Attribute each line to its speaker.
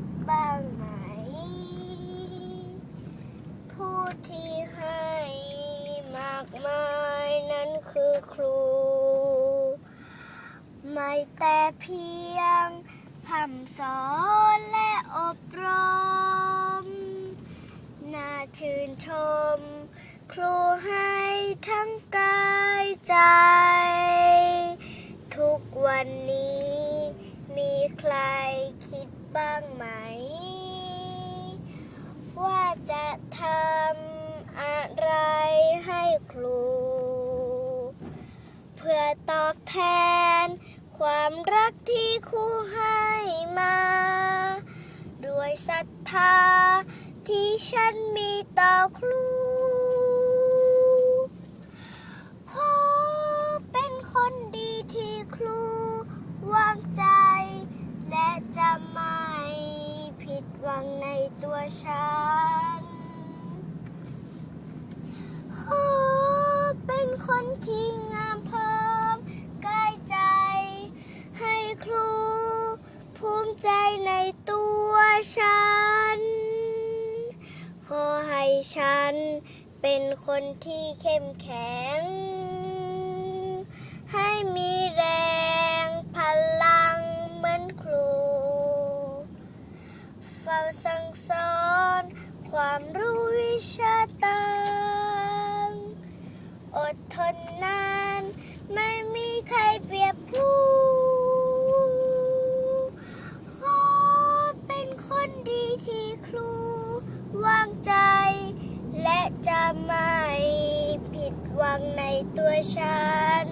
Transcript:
Speaker 1: ดบ้างไหม ผู้ที่ให้มากมายนั้นคือครู ไม่แต่เพียงพร่ำสอนและอบรม น่าชื่นชม ครูให้ทั้งกายใจ ทุกวันนี้มีใคร บ้างไหม ว่าจะทำอะไรให้ครู เพื่อตอบแทน ความรักที่ครูให้มา ด้วยศรัทธาที่ฉันมีต่อครู ตัวฉัน ขอเป็นคนที่งามพร้อมกายใจ ให้ครู ภูมิใจในตัวฉัน ขอให้ฉันเป็นคนที่เข้มแข็ง ให้มี ความรู้วิชาต่างอดทนนาน ไม่มีใครเปรียบครูขอเป็นคนดีที่ครูวางใจ และจะไม่ผิดหวังในตัวฉัน